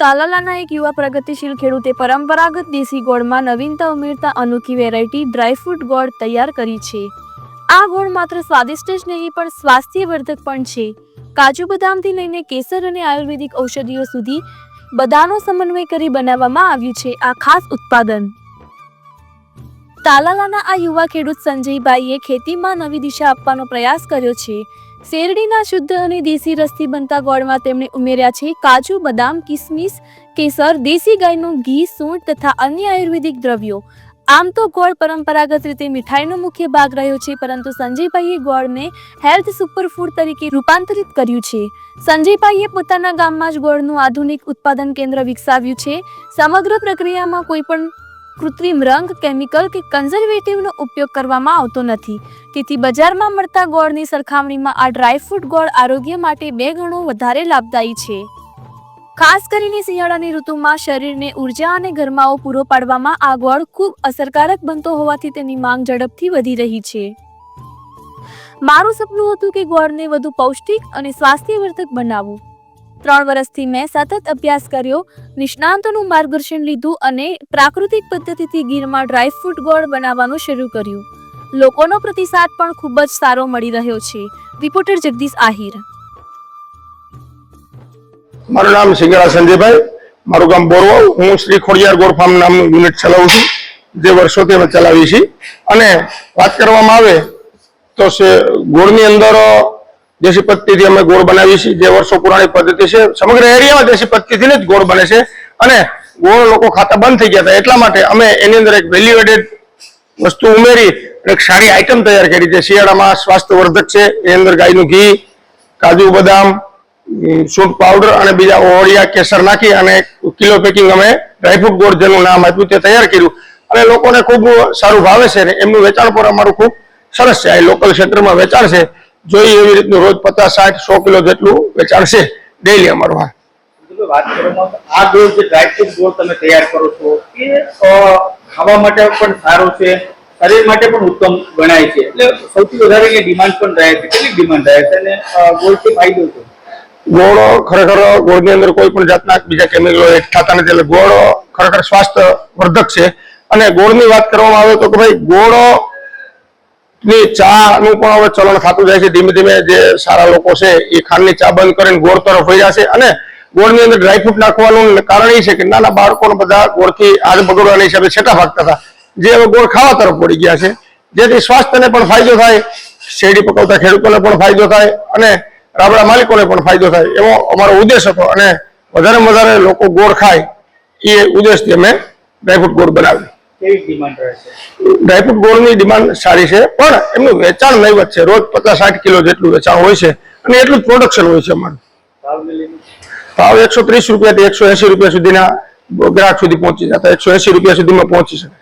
તાલાલાના એક યુવા પ્રગતિશીલ ખેડૂતે પરંપરાગત દેશી ગોળમાં નવીનતા ઉમેરતા અનોખી વેરાયટી ડ્રાયફ્રૂટ ગોળ તૈયાર કરી છે. આ ગોળ માત્ર સ્વાદિષ્ટ જ નહીં, પણ સ્વાસ્થ્યવર્ધક પણ છે. કાજુ બદામથી લઈને કેસર અને આયુર્વેદિક ઔષધિઓ સુધી બધાનો સમન્વય કરી બનાવવામાં આવ્યું છે આ ખાસ ઉત્પાદન. તાલાલાના આ યુવા ખેડૂત સંજયભાઈએ ખેતીમાં નવી દિશા આપવાનો પ્રયાસ કર્યો છે. શેરડીના શુદ્ધ અને દેશી રસથી બનતા ગોળમાં તેમણે ઉમેર્યા છે કાજુ, બદામ, કિસમિસ, કેસર, દેશી ગાયનું ઘી, સૂંઠ તથા અન્ય આયુર્વેદિક દ્રવ્યો. આમ તો ગોળ પરંપરાગત રીતે મીઠાઈનો મુખ્ય ભાગ રહ્યો છે, પરંતુ સંજયભાઈએ ગોળને હેલ્થ સુપરફૂડ તરીકે રૂપાંતરિત કર્યું છે. સંજયભાઈએ પોતાના ગામમાં જ ગોળનું આધુનિક ઉત્પાદન કેન્દ્ર વિકસાવ્યું છે. સમગ્ર પ્રક્રિયામાં કોઈ પણ કૃત્રિમ રંગ, કેમિકલ કે કન્ઝર્વેટિવનો ઉપયોગ કરવામાં આવતો નથી. તેથી બજારમાં મળતા ગોળની સરખામણીમાં આ ડ્રાયફ્રૂટ ગોળ આરોગ્ય માટે બે ગણો વધારે લાભદાયી છે. ખાસ કરીને શિયાળાની ઋતુમાં શરીરને ઊર્જા અને ગરમાવો પૂરો પાડવામાં આ ગોળ ખૂબ અસરકારક બનતો હોવાથી તેની માંગ ઝડપથી વધી રહી છે. મારું સપનું હતું કે ગોળને વધુ પૌષ્ટિક અને સ્વાસ્થ્યવર્ધક બનાવવું ત્રણ વર્ષથી મેં સતત અભ્યાસ કર્યો, નિષ્ણાંતોનું માર્ગદર્શન લીધું અને પ્રાકૃતિક પદ્ધતિથી ગીરમાં ડ્રાયફ્રૂટ ગોળ બનાવવાનું શરૂ કર્યું. લોકોનો પ્રતિસાદ પણ ખૂબ જ સારો મળી રહ્યો છે. રિપોર્ટર જગદીશ આહિર. મારું નામ સિંગડા સંજયભાઈ, મારું ગામ બોરવા. હું શ્રી ખોડિયાર ગોળ ફાર્મ નામનું યુનિટ ચલાવું છું, જે વર્ષોથી અમે ચલાવી છીએ. અને વાત કરવામાં આવે તો ગોળની અંદર દેશી પદ્ધતિથી અમે ગોળ બનાવીએ છીએ. જે વર્ષો પુરાણી પદ્ધતિ છે. સમગ્ર એરિયામાં દેશી પદ્ધતિથી જ ગોળ બને છે. અને ગોળ લોકો ખાતા બંધ થઈ ગયા હતા. એટલા માટે અમે એની અંદર એક વેલ્યુ એડેડ વસ્તુ ઉમેરી એક સારી આઈટમ તૈયાર કરી છે. શિયાળામાં સ્વાસ્થ્યવર્ધક છે. એની અંદર ગાયનું ઘી, કાજુ બદામ સૂટ પાવડર અને બીજા ઓળિયા, કેસર નાખી અને કિલો પેકિંગ અમે ડ્રાયફ્રૂટ ગોળ જેનું નામ આપ્યું તે તૈયાર કર્યું. અને લોકોને ખૂબ સારું ભાવે છે ને એમનું વેચાણ પણ અમારું ખૂબ સરસ છે. આ લોકલ ક્ષેત્રમાં વેચાણ છે. જોઈએ એવી રીતનું રોજ પચાસ સાઠ સો કિલો જેટલું વેચાણ છે ડેઈલી અમારું આ. વાત કરવામાં આ ગોળ જે ડ્રાયફ્રૂટ ગોળ તમે તૈયાર કરો છો એ ખાવા માટે પણ સારો છે શરીર માટે પણ ઉત્તમ ગણાય છે. એટલે સૌથી વધારે એની ડિમાન્ડ પણ રહે છે. કેટલી ડિમાન્ડ રહે છે? અને ગોળથી ફાયદો છે? ગોળ ખરેખર ગોળની અંદર કોઈ પણ જાતના બીજા કેમિકલો એડ થતા નથી. એટલે ગોળ ખરેખર સ્વાસ્થ્ય વર્ધક છે. અને ગોળની વાત કરવામાં આવે તો કે ભાઈ ગોળ ની ચા નું પણ હવે ચલણ થતું જાય છે. ધીમે ધીમે જે સારા લોકો છે એ ખાંડની ચા બંધ કરીને ગોળ તરફ વહી છે અને ગોળની અંદર ડ્રાયફ્રૂટ નાખવાનું કારણ એ છે કે નાના બાળકોને બધા ગોળથી આગ બગડવાના હિસાબે છેટા ભાગતા હતા. જે હવે ગોળ ખાવા તરફ પડી ગયા છે. જેથી સ્વાસ્થ્યને પણ ફાયદો થાય, શેરડી પકવતા ખેડૂતોને પણ ફાયદો થાય અને રાબડા માલિકોને પણ ફાયદો થાય. એવો અમારો ઉદ્દેશ હતો અને વધારેમાં વધારે લોકો ગોળ ખાય એ ઉદ્દેશથી અમે ડ્રાયફ્રૂટ ગોળ બનાવ્યું. કેવી ડિમાન્ડ રહે ડ્રાયફ્રૂટ ગોળની ડિમાન્ડ સારી છે પણ એમનું વેચાણ નહીવત છે. રોજ પચાસ સાઠ કિલો જેટલું વેચાણ હોય છે અને એટલું જ પ્રોડક્શન હોય છે અમારું. ભાવ એકસો ત્રીસ રૂપિયાથી એકસો એસી રૂપિયા સુધીના ગ્રાહક સુધી પહોંચી જતા એકસો એસી રૂપિયા સુધીમાં પહોંચી શકે.